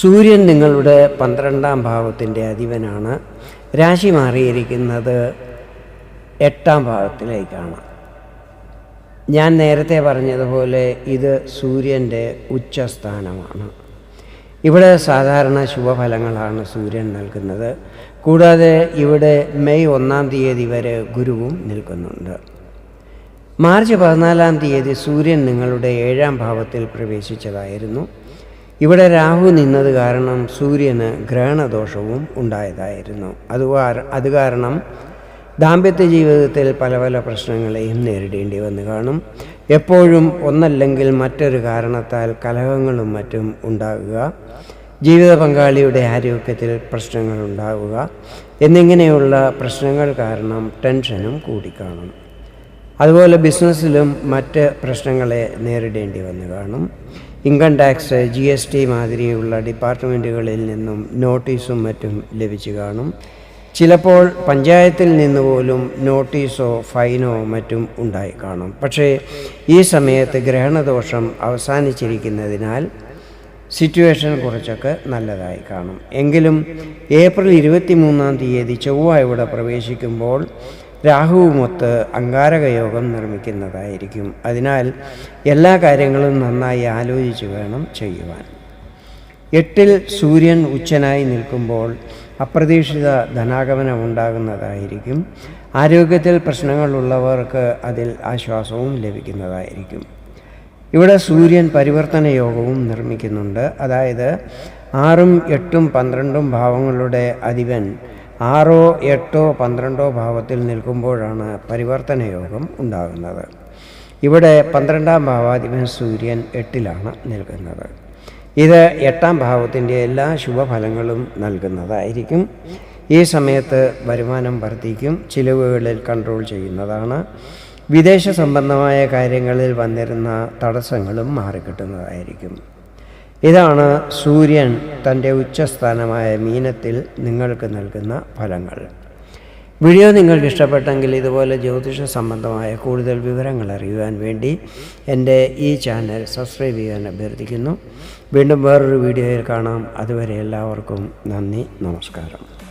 സൂര്യൻ നിങ്ങളുടെ പന്ത്രണ്ടാം ഭാവത്തിന്റെ അധിപനാണ്. രാശി മാറിയിരിക്കുന്നത് എട്ടാം ഭാവത്തിലേക്കാണ്. ഞാൻ നേരത്തെ പറഞ്ഞതുപോലെ ഇത് സൂര്യന്റെ ഉച്ചസ്ഥാനമാണ്. ഇവിടെ സാധാരണ ശുഭഫലങ്ങളാണ് സൂര്യൻ നൽകുന്നത്. കൂടാതെ ഇവിടെ മെയ് ഒന്നാം തീയതി വരെ ഗുരുവും നിൽക്കുന്നുണ്ട്. മാർച്ച് പതിനാലാം തീയതി സൂര്യൻ നിങ്ങളുടെ ഏഴാം ഭാവത്തിൽ പ്രവേശിച്ചതായിരുന്നു. ഇവിടെ രാഹു നിന്നത് കാരണം സൂര്യന് ഗ്രഹണദോഷവും ഉണ്ടായതായിരുന്നു. അത് അത് കാരണം ദാമ്പത്യ ജീവിതത്തിൽ പല പല പ്രശ്നങ്ങളെയും നേരിടേണ്ടി വന്ന് കാണും. എപ്പോഴും ഒന്നല്ലെങ്കിൽ മറ്റൊരു കാരണത്താൽ കലഹങ്ങളും മറ്റും ഉണ്ടാകുക ജീവിത പങ്കാളിയുടെ ആരോഗ്യത്തിൽ പ്രശ്നങ്ങൾ ഉണ്ടാവുക എന്നിങ്ങനെയുള്ള പ്രശ്നങ്ങൾ കാരണം ടെൻഷനും കൂടിക്കാണും. അതുപോലെ ബിസിനസ്സിലും മറ്റ് പ്രശ്നങ്ങളെ നേരിടേണ്ടി വന്ന് കാണും. Income tax G S T മാതിരിയുള്ള ഡിപ്പാർട്ട്മെന്റുകളിൽ നിന്നും നോട്ടീസും മറ്റും ലഭിച്ചു കാണും. ചിലപ്പോൾ പഞ്ചായത്തിൽ നിന്ന് പോലും നോട്ടീസോ ഫൈനോ മറ്റും ഉണ്ടായി കാണും. പക്ഷേ ഈ സമയത്ത് ഗ്രഹണദോഷം അവസാനിച്ചിരിക്കുന്നതിനാൽ സിറ്റുവേഷൻ കുറച്ചൊക്കെ നല്ലതായി കാണും. എങ്കിലും ഏപ്രിൽ ഇരുപത്തി മൂന്നാം തീയതി ചൊവ്വ ഇവിടെ പ്രവേശിക്കുമ്പോൾ രാഹുവുമൊത്ത് അങ്കാരകയോഗം നിർമ്മിക്കുന്നതായിരിക്കും. അതിനാൽ എല്ലാ കാര്യങ്ങളും നന്നായി ആലോചിച്ച് വേണം ചെയ്യുവാൻ. എട്ടിൽ സൂര്യൻ ഉച്ചനായി നിൽക്കുമ്പോൾ അപ്രതീക്ഷിത ധനാഗമനം ഉണ്ടാകുന്നതായിരിക്കും. ആരോഗ്യത്തിൽ പ്രശ്നങ്ങളുള്ളവർക്ക് അതിൽ ആശ്വാസവും ലഭിക്കുന്നതായിരിക്കും. ഇവിടെ സൂര്യൻ പരിവർത്തന യോഗവും നിർമ്മിക്കുന്നുണ്ട്. അതായത് ആറും എട്ടും പന്ത്രണ്ടും ഭാവങ്ങളുടെ അധിപൻ ആറോ എട്ടോ പന്ത്രണ്ടോ ഭാവത്തിൽ നിൽക്കുമ്പോഴാണ് പരിവർത്തന യോഗം ഉണ്ടാകുന്നത്. ഇവിടെ പന്ത്രണ്ടാം ഭാവാധിപൻ സൂര്യൻ എട്ടിലാണ് നിൽക്കുന്നത്. ഇത് എട്ടാം ഭാവത്തിന്റെ എല്ലാ ശുഭഫലങ്ങളും നൽകുന്നതായിരിക്കും. ഈ സമയത്ത് വരുമാനം വർദ്ധിക്കും ചിലവുകളിൽ കൺട്രോൾ ചെയ്യുന്നതാണ്. വിദേശ സംബന്ധമായ കാര്യങ്ങളിൽ വന്നിരുന്ന തടസ്സങ്ങളും മാറിക്കിട്ടുന്നതായിരിക്കും. ഇതാണ് സൂര്യൻ തന്റെ ഉച്ചസ്ഥാനമായ മീനത്തിൽ നിങ്ങൾക്ക് നൽകുന്ന ഫലങ്ങൾ. വീഡിയോ നിങ്ങൾക്ക് ഇഷ്ടപ്പെട്ടെങ്കിൽ ഇതുപോലെ ജ്യോതിഷ സംബന്ധമായ കൂടുതൽ വിവരങ്ങൾ അറിയുവാൻ വേണ്ടി എന്റെ ഈ ചാനൽ സബ്സ്ക്രൈബ് ചെയ്യാൻ അഭ്യർത്ഥിക്കുന്നു. വീണ്ടും വേറൊരു വീഡിയോയിൽ കാണാം. അതുവരെ എല്ലാവർക്കും നന്ദി നമസ്കാരം.